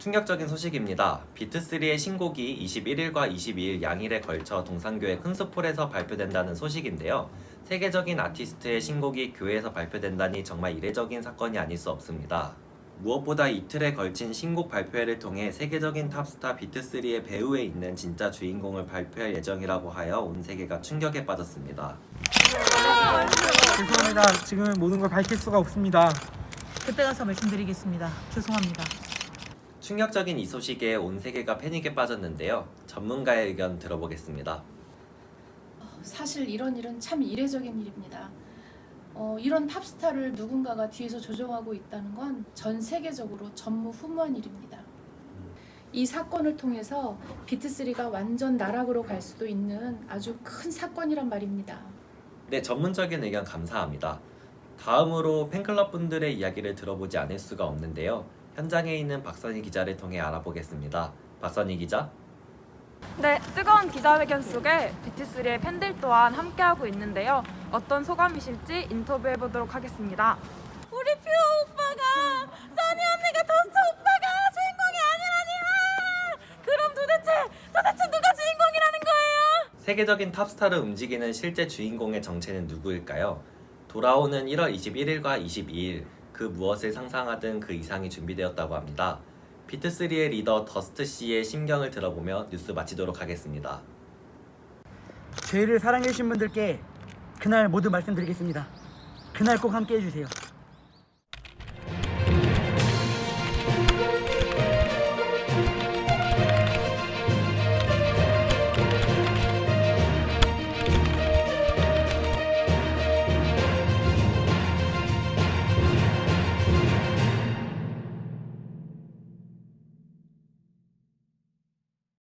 충격적인 소식입니다. 비트3의 신곡이 21일과 22일 양일에 걸쳐 동산교회 큰스폴에서 발표된다는 소식인데요. 세계적인 아티스트의 신곡이 교회에서 발표된다니 정말 이례적인 사건이 아닐 수 없습니다. 무엇보다 이틀에 걸친 신곡 발표회를 통해 세계적인 탑스타 비트3의 배우에 있는 진짜 주인공을 발표할 예정이라고 하여 온 세계가 충격에 빠졌습니다. 죄송합니다. 지금은 모든 걸 밝힐 수가 없습니다. 그때 가서 말씀드리겠습니다. 죄송합니다. 충격적인 이 소식에 온 세계가 패닉에 빠졌는데요. 전문가의 의견 들어보겠습니다. 사실 이런 일은 참 이례적인 일입니다. 어, 이런 팝스타를 누군가가 뒤에서 조종하고 있다는 건 전 세계적으로 전무후무한 일입니다. 이 사건을 통해서 비트3가 완전 나락으로 갈 수도 있는 아주 큰 사건이란 말입니다. 네, 전문적인 의견 감사합니다. 다음으로 팬클럽 분들의 이야기를 들어보지 않을 수가 없는데요. 현장에 있는 박선희 기자를 통해 알아보겠습니다. 박선희 기자. 네, 뜨거운 기자회견 속에 BT3의 팬들 또한 함께하고 있는데요. 어떤 소감이실지 인터뷰해 보도록 하겠습니다. 우리 퓨 오빠가 써니 언니가 더스트 오빠가 주인공이 아니라니 그럼 도대체 도대체 누가 주인공이라는 거예요? 세계적인 탑스타를 움직이는 실제 주인공의 정체는 누구일까요? 돌아오는 1월 21일과 22일 그 무엇을 상상하든 그 이상이 준비되었다고 합니다. 비트3의 리더 더스트 씨의 심경을 들어보며 뉴스 마치도록 하겠습니다. 저희를 사랑해주신 분들께 그날 모두 말씀드리겠습니다. 그날 꼭 함께 해주세요.